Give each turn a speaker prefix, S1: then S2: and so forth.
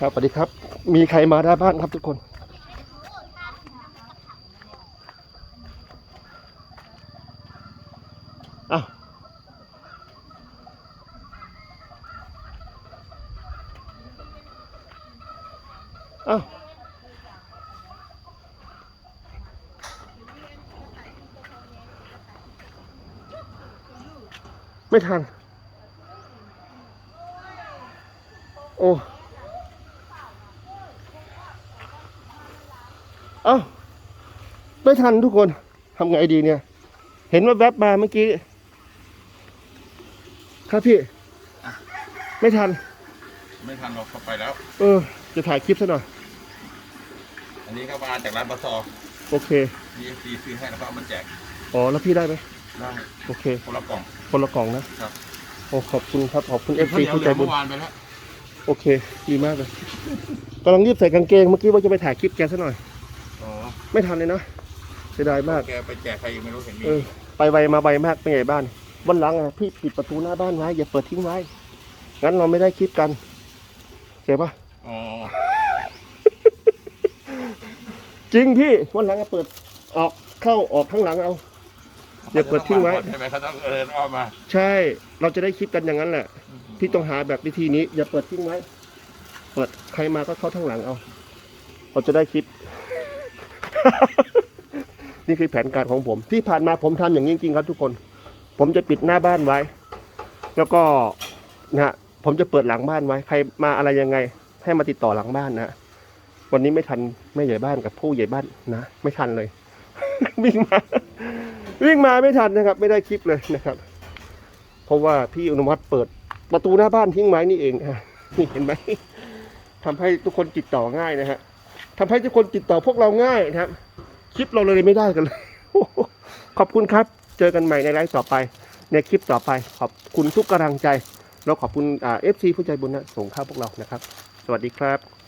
S1: ครับสวัสดีครับ มีใครมาได้บ้างครับทุกคนอ้าวอ้าวไม่ทัน โอ้ เอ้าไม่ทันทุกคนทำไงดีเนี่ย เห็นว่าแวบมาเมื่อกี้ ครับพี่ ไม่ทัน
S2: ไม่ทันเราเข้าไปแล้ว
S1: เออ จะถ่ายคลิปซะหน่อย
S2: อันนี้ก็มาจากร้านปลาซอ
S1: โอเค
S2: มีเอฟซีซื้อให้แล้วก็เอามาแจก
S1: อ๋อ แล้วพี่ได้ไหม
S2: ได้
S1: โอเค
S2: คนละกล่อง
S1: คนละกล่องนะ
S2: ครับ
S1: โอ้ ขอบคุณครับ ขอบคุณเอฟ
S2: ข้าว
S1: ซี
S2: เหนียว
S1: ผู้
S2: เห
S1: ใจ
S2: ลือ
S1: บุญ
S2: เมื่อวานไปแล้ว
S1: โอเค ดีมากเลยกำลังรีบใส่กางเกง เมื่อกี้ว่าจะไปถ่ายคลิปแกซะหน่อย
S2: อ๋อ
S1: ไม่ทันเลยนะเสียดายมาก
S2: แกไปแจกใครยังไม่รู้เห็นมี
S1: เออไปไวมาไวมากเป็นไงบ้านวันหลังอะพี่ปิดประตูหน้าบ้านไว้อย่าเปิดทิ้งไว้ งั้นเราไม่ได้คลิปกันเจ็บปะ
S2: อ๋อ
S1: จริงพี่วันหลังก็เปิดออกเข้าออกข้างหลังเอา อย่าเปิดทิ้งไว้
S2: ใช่ไหมเขาต้องเดินอ้อมมา
S1: ใช่ เราจะได้คลิปกันอย่างนั้นแหละ พี่ต้องหาแบบวิธีนี้ อย่าเปิดทิ้งไว้ เปิดใครมาก็เข้าข้างหลังเอา เราจะได้คลิป นี่คือแผนการของผม ที่ผ่านมาผมทำอย่างนี้จริงๆครับทุกคน ผมจะปิดหน้าบ้านไว้ แล้วก็นะผมจะเปิดหลังบ้านไว้ ใครมาอะไรยังไง ให้มาติดต่อหลังบ้านนะวันนี้ไม่ทันแม่ใหญ่บ้านกับผู้ใหญ่บ้านนะไม่ทันเลย วิ่งมา วิ่งมาไม่ทันนะครับ ไม่ได้คลิปเลยนะครับ เพราะว่าพี่อนุวัฒน์เปิดประตูหน้าบ้านทิ้งไว้นี่เองนี่เห็นไหมทำให้ทุกคนติดต่อง่ายนะฮะ ทำให้ทุกคนติดต่อพวกเราง่ายนะครับ คลิปเราเลยไม่ได้กันเลย ขอบคุณครับ เจอกันใหม่ในไลฟ์ต่อไป ในคลิปต่อไป ขอบคุณทุกกำลังใจแล้วขอบคุณเอฟซีผู้ใจบุญนะส่งข้าพวกเรานะครับ สวัสดีครับ